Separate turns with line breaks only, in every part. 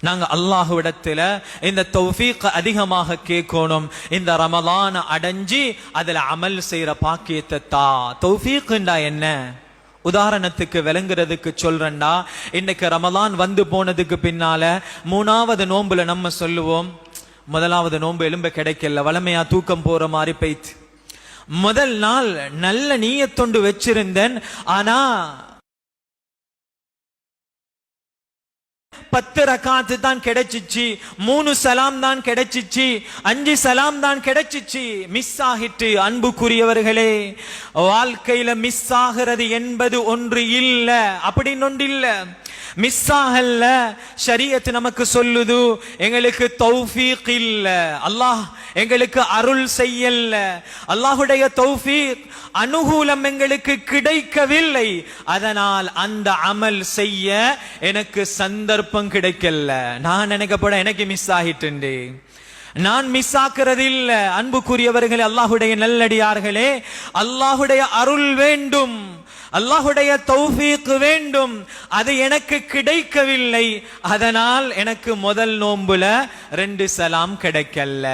நாங்க அல்லாஹுவிடத்துல இந்த தௌஃபீக் அதிகமாக கேட்கணும். இந்த ரமலான அடைஞ்சி அதுல அமல் செய்யற பாக்கியத்தை தா. தௌஃபீக்ண்டா என்ன? உதாரணத்துக்கு விளங்குறதுக்கு சொல்றேன்டா. இன்னைக்கு ரமலான் வந்து போனதுக்கு பின்னால மூணாவது நோன்புல நம்ம சொல்லுவோம். முதலாவது நோன்பு எலும்ப கிடைக்கல வளமையா தூக்கம் போற மாதிரி போயிட்டு. முதல் நாள் நல்ல நீயத்தொண்டு வச்சிருந்தேன். ஆனா பத்து ரக்காத்து தான் கிடைச்சிச்சு மூணு சலாம் தான் கிடைச்சிச்சு அஞ்சு சலாம் தான் கிடைச்சிச்சு. மிஸ் ஆகிட்டு அன்புக்குரியவர்களே வாழ்க்கையில மிஸ் ஆகிறது என்பது ஒன்று இல்லை அப்படின்னு ஒன்று இல்லை. மிஸ் ஆகல ஷரியத்து நமக்கு சொல்லுது எங்களுக்கு தௌஃபீக் இல்ல அல்லாஹ் எங்களுக்கு அருள் செய்யல அல்லாஹுடைய தௌஃபீக் அனுகூலம் எங்களுக்கு கிடைக்கவில்லை. அதனால் அந்த அமல் செய்ய எனக்கு சந்தர்ப்பம் கிடைக்கல நான் நினைக்கப்பட எனக்கு மிஸ் ஆகிட்டு நான் மிஸ் ஆக்குறது இல்ல அன்புக்குரியவர்களே அல்லாஹுடைய நல்லடியார்களே அல்லாஹுடைய அருள் வேண்டும். அல்லாஹுடைய தௌஃபீக் வேண்டும். அது எனக்கு கிடைக்கவில்லை. அதனால் எனக்கு முதல் நோன்புல ரெண்டு சலாம் கிடைக்கல.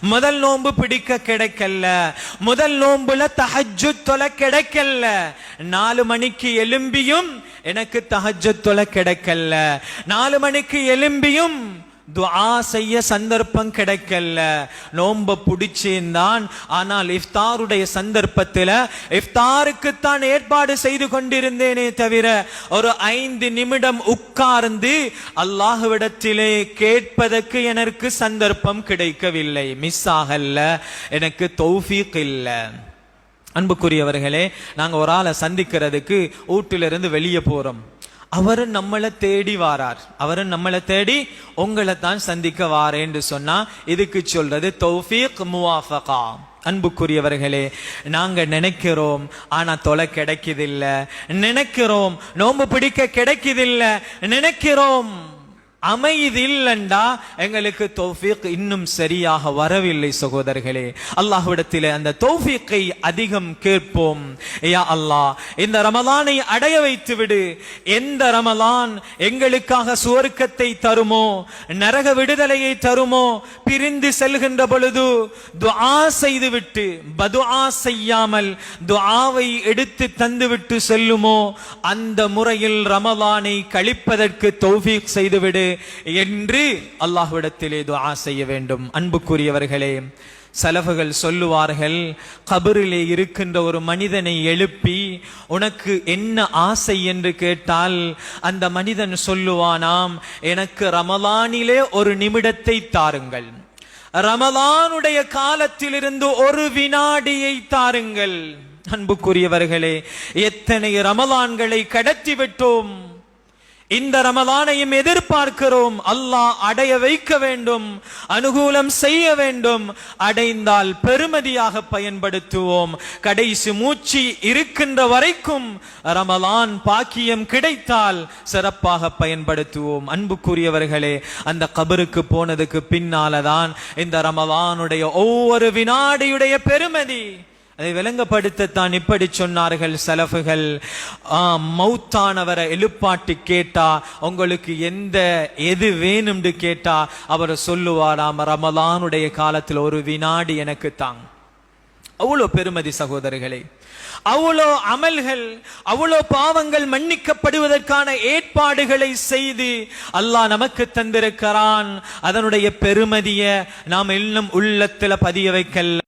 முதல் நோன்பு பிடிக்க கிடைக்கல. முதல் நோன்புல தஹஜு தொலை கிடைக்கல. நாலு மணிக்கு எலும்பியும் எனக்கு தஹஜு தொலை கிடைக்கல. நாலு மணிக்கு எலும்பியும் துஆ செய்ய சந்தர்ப்பம் கிடைக்கல. நோம்ப பிடிச்சிருந்தான். ஆனால் இஃப்தாருடைய சந்தர்ப்பத்தில் இஃப்தாருக்கு தான் ஏற்பாடு செய்து கொண்டிருந்தேனே தவிர ஒரு ஐந்து நிமிடம் உட்கார்ந்து அல்லாஹுவிடத்திலே கேட்பதற்கு எனக்கு சந்தர்ப்பம் கிடைக்கவில்லை. மிஸ் ஆகல எனக்கு தௌஃபீக் இல்லை. அன்புக்குரியவர்களே நாங்கள் ஒரு ஆளை சந்திக்கிறதுக்கு வீட்டிலிருந்து வெளியே போகிறோம் அவரும் நம்மளை தேடி வாரார். அவர் நம்மளை தேடி உங்களை தான் சந்திக்க வாரேன்னு சொன்னா இதுக்கு சொல்றது தௌஃபீக் முவாஃபகா. அன்புக்குரியவர்களே நாங்க நினைக்கிறோம் ஆனா தொலை கிடைக்குதில்ல. நினைக்கிறோம் நோம்பு பிடிக்க கிடைக்குதில்ல. நினைக்கிறோம். அமைதி இல்லண்டா எங்களுக்கு தௌஃபீக் இன்னும் சரியாக வரவில்லை சகோதரர்களே. அல்லாஹ்விடத்தில் அந்த தௌஃபீக்கை அதிகம் கேட்போம். யா அல்லாஹ் இந்த ரமலானை அடைய வைத்து விடு எந்த ரமலான் எங்களுக்காக சுவர்க்கத்தை தருமோ நரக விடுதலையை தருமோ பிரிந்து செல்கின்ற பொழுது துஆ செய்துவிட்டு பதுஆ செய்யாமல் துஆவை எடுத்து தந்துவிட்டு செல்லுமோ அந்த முறையில் ரமலானை கழிப்பதற்கு தௌஃபீக் செய்துவிடு. என்று அல்லாஹ்விடத்திலே துவா செய்ய வேண்டும். அன்புக்குரியவர்களே சலஃபுகள் சொல்லுவார்கள் கபரிலே இருக்கின்ற ஒரு மனிதனை எழுப்பி உனக்கு என்ன ஆசை என்று கேட்டால் அந்த மனிதன் சொல்லுவானாம் எனக்கு ரமலானிலே ஒரு நிமிடத்தை தாருங்கள். ரமலானுடைய காலத்திலிருந்து ஒரு வினாடியை தாருங்கள். அன்புக்குரியவர்களே எத்தனை ரமலான்களை கடத்தி விட்டோம் இந்த ரமலானையும் எதிர்பார்க்கிறோம். அல்லாஹ் அடைய வைக்க வேண்டும் அனுகூலம் செய்ய வேண்டும். அடைந்தால் பெருமதியாக பயன்படுத்துவோம். கடைசி மூச்சு இருக்கின்ற வரைக்கும் ரமலான் பாக்கியம் கிடைத்தால் சிறப்பாக பயன்படுத்துவோம். அன்புக்குரியவர்களே அந்த கபருக்கு போனதுக்கு பின்னாலதான் இந்த ரமலானுடைய ஒவ்வொரு வினாடியுடைய பெருமதி. அதை விளங்கப்படுத்தத்தான் இப்படி சொன்னார்கள் செலவுகள் மௌத்தானவரை எழுப்பாட்டி கேட்டா உங்களுக்கு எந்த எது வேணும்னு கேட்டா அவர் சொல்லுவாராம் ரமலானுடைய காலத்தில் ஒரு வினாடி எனக்கு தாங்க அவ்வளோ பெருமதி சகோதரிகளே அவ்வளோ அமல்கள் அவ்வளோ பாவங்கள் மன்னிக்கப்படுவதற்கான ஏற்பாடுகளை செய்து அல்லாஹ் நமக்கு தந்திருக்கிறான். அதனுடைய பெருமதியை நாம் இன்னும் உள்ளத்தில் பதிய வைக்கல